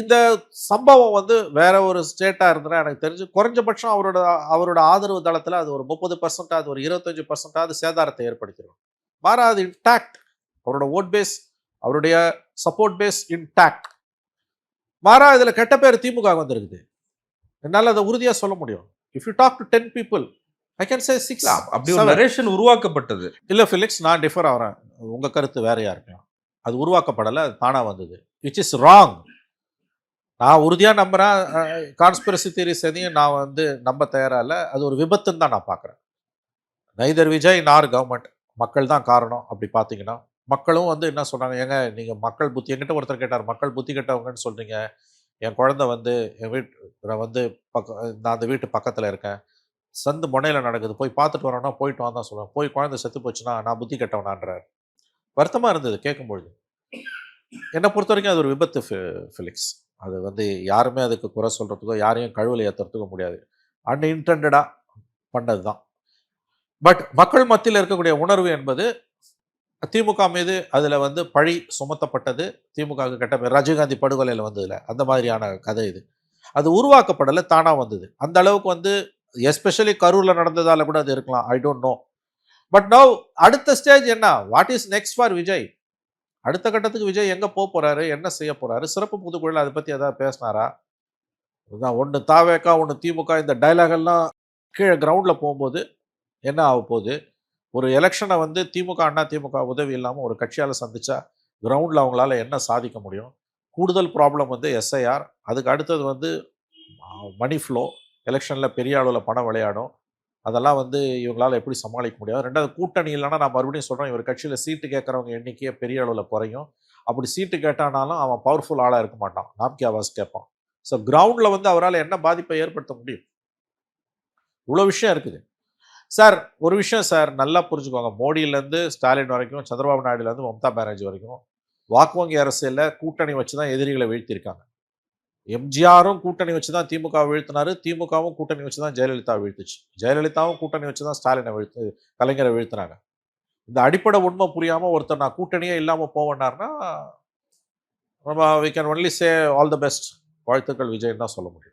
இந்த சம்பவம் வந்து வேற ஒரு ஸ்டேட்டா இருந்தா எனக்கு தெரிஞ்சு குறைஞ்சபட்சம் அவரோட அவரோட ஆதரவு தளத்துல அது ஒரு முப்பது பர்சன்ட் அது ஒரு இருபத்தஞ்சு பர்சன்டாவது சேதாரத்தை ஏற்படுத்திடும் மாறா அது இன்டாக்ட் அவரோட ஓட் பேஸ் அவருடைய சப்போர்ட் பேஸ் இன்டாக்ட் மாறா இதுல கெட்ட பேர் திமுக வந்திருக்குது. என்னால அதை உறுதியா சொல்ல முடியும். If you talk to ten people I can say six அப்படி ஒரு நரேஷன் உருவாக்கப்பட்டது. இல்ல ஃபிலிக்ஸ் நான் டிஃபர் ஆகிறேன் உங்க கருத்து வேறையா இருக்கலாம் அது உருவாக்கப்படலை அது தானா வந்தது. விச் இஸ் ராங் நான் உறுதியாக நம்புகிறேன் கான்ஸ்பிரசி தியரிஸ் எதையும் நான் வந்து நம்ப தயாராக இல்லை. அது ஒரு விபத்துன்னு தான் நான் பார்க்குறேன் நைதர் விஜய் நார் கவர்மெண்ட் மக்கள் தான் காரணம். அப்படி பார்த்தீங்கன்னா மக்களும் வந்து என்ன சொல்கிறாங்க ஏங்க நீங்கள் மக்கள் புத்தி என்கிட்ட ஒருத்தர் கேட்டார் மக்கள் புத்தி கெட்டவங்கன்னு சொல்கிறீங்க என் குழந்தை வந்து என் வீட்டு வந்து பக்க நான் அந்த வீட்டு பக்கத்தில் இருக்கேன். சந்து முனையில் நடக்குது. போய் பார்த்துட்டு வரோன்னா போயிட்டு வான் தான் சொல்லுவேன் போய் குழந்தை செத்து போச்சுன்னா நான் புத்தி கெட்டவனான்றார். வருத்தமாக இருந்தது கேட்கும்பொழுது என்னை பொறுத்த வரைக்கும் அது ஒரு விபத்து ஃபி- ஃபிலிக்ஸ். அது வந்து யாருமே அதுக்கு குறை சொல்கிறதுக்கோ யாரையும் கழுவில் ஏற்றுறதுக்கோ முடியாது. அன்இன்டென்டாக பண்ணது தான். பட் மக்கள் மத்தியில் இருக்கக்கூடிய உணர்வு என்பது திமுக மீது அதில் வந்து பழி சுமத்தப்பட்டது. திமுக கெட்ட பேர் ராஜீவ்காந்தி படுகொலையில் வந்ததில்ல அந்த மாதிரியான கதை இது. அது உருவாக்கப்படலை தானாக வந்தது. அந்த அளவுக்கு வந்து எஸ்பெஷலி கரூரில் நடந்ததால் கூட அது இருக்கலாம். I don't know but now அடுத்த ஸ்டேஜ் என்ன? What is next for Vijay அடுத்த கட்டத்துக்கு விஜய் எங்கே போக போகிறாரு என்ன செய்ய போகிறாரு சிறப்பு பொதுக்குழுல அதை பற்றி எதாவது பேசினாரா? இதுதான் ஒன்று தாவேக்கா ஒன்று திமுக. இந்த டைலாகெல்லாம் கீழே கிரவுண்டில் போகும்போது என்ன ஆக போகுது? ஒரு எலெக்ஷனை வந்து திமுக அண்ணா திமுக உதவி இல்லாமல் ஒரு கட்சியால் சந்தித்தா கிரவுண்டில் அவங்களால என்ன சாதிக்க முடியும்? கூடுதல் ப்ராப்ளம் வந்து எஸ்ஐஆர் அதுக்கு அடுத்தது வந்து மணி ஃப்ளோ எலெக்ஷனில் பெரிய அளவில் பணம் விளையாடும். அதெல்லாம் வந்து இவங்களால் எப்படி சமாளிக்க முடியாது ரெண்டாவது கூட்டணி இல்லைன்னா நான் மறுபடியும் சொல்கிறேன் இவர் கட்சியில் சீட்டு கேட்குறவங்க எண்ணிக்கையே பெரிய அளவில் குறையும். அப்படி சீட்டு கேட்டானாலும் அவன் பவர்ஃபுல் ஆளாக இருக்க மாட்டான். நாம்கி அவாஸ் கேட்பான். ஸோ கிரவுண்டில் வந்து அவரால் என்ன பாதிப்பை ஏற்படுத்த முடியும்? இவ்வளோ விஷயம் இருக்குது. சார் ஒரு விஷயம் சார் நல்லா புரிஞ்சுக்கோங்க. மோடியிலேருந்து ஸ்டாலின் வரைக்கும் சந்திரபாபு நாயுடுலேருந்து மம்தா பானர்ஜி வரைக்கும் வாக்கு வங்கி அரசியலில் கூட்டணி வச்சு தான் எதிரிகளை வீழ்த்தியிருக்காங்க. எம்ஜிஆரும் கூட்டணி வச்சு தான் திமுக வீழ்த்தினாரு. திமுகவும் கூட்டணி வச்சு தான் ஜெயலலிதா வீழ்த்துச்சு. ஜெயலலிதாவும் கூட்டணி வச்சு தான் ஸ்டாலினை வீழ்த்து கலைஞரை வீழ்த்தினாங்க இந்த அடிப்படை உண்மை புரியாமல் ஒருத்தர் நான் கூட்டணியே இல்லாமல் போவேன்னாருன்னா நம்ம we can only say all the best வாழ்த்துக்கள் விஜய்ன்னு தான் சொல்ல முடியும்.